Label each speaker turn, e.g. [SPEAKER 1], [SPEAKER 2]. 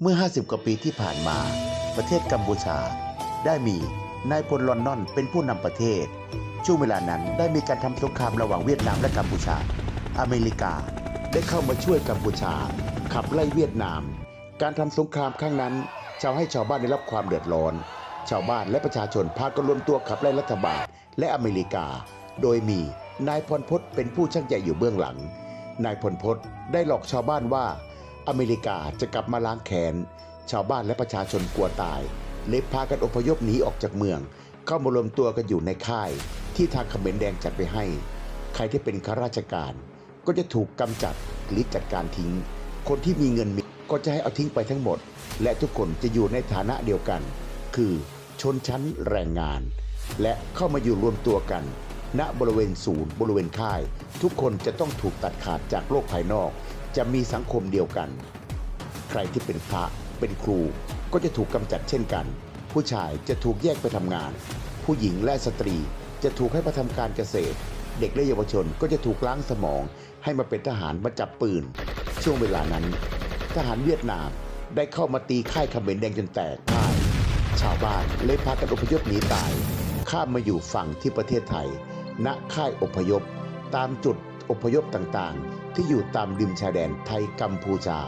[SPEAKER 1] เมื่อ 50 กว่าปีที่ผ่านมา ประเทศกัมพูชา ได้มีนายพลลอนนอนเป็นผู้นำประเทศ ช่วงเวลานั้นได้มีการทำสงครามระหว่างเวียดนามและกัมพูชา อเมริกาได้เข้ามาช่วยกัมพูชา ขับไล่เวียดนาม การทำสงครามครั้งนั้นชาวให้ชาวบ้านได้รับความเดือดร้อน ชาวบ้านและประชาชนพากันรวมตัวขับไล่รัฐบาลและอเมริกา โดยมีนายพลพศเป็นผู้ช่างใหญ่อยู่เบื้องหลัง นายพลพศได้หลอกชาวบ้านว่า อเมริกาจะกลับมาล้างแค้นชาวบ้านและประชาชนกลัวตาย เลยพากันอพยพหนีออกจากเมือง เข้ามารวมตัวกันอยู่ในค่าย ที่ทางเขมรแดงจัดไปให้ ใครที่เป็นข้าราชการ ก็จะถูกกำจัดหรือจัดการทิ้ง คนที่มีเงินมีก็จะให้เอาทิ้งไปทั้งหมด และทุกคนจะอยู่ในฐานะเดียวกัน คือชนชั้นแรงงาน และเข้ามาอยู่รวมตัวกัน ณบริเวณศูนย์บริเวณค่าย ทุกคนจะต้องถูกตัดขาดจากโลกภายนอก จะมีสังคมเดียวกัน ใครที่เป็นพระเป็นครูก็จะถูกกำจัดเช่นกัน ผู้ชายจะถูกแยกไปทำงาน ผู้หญิงและสตรีจะถูกให้มาทำการเกษตร เด็กและเยาวชนก็จะถูกล้างสมอง ให้มาเป็นทหารมาจับปืน ช่วงเวลานั้น ทหารเวียดนามได้เข้ามาตีค่ายเขมรแดงจนแตกพ่าย ชาวบ้านเลยพากันอพยพหนีตาย ข้ามมาอยู่ฝั่งที่ประเทศไทย ณค่ายอพยพ ตามจุดอพยพต่างๆ ที่อยู่ตามริมชายแดนไทยกัมพูชา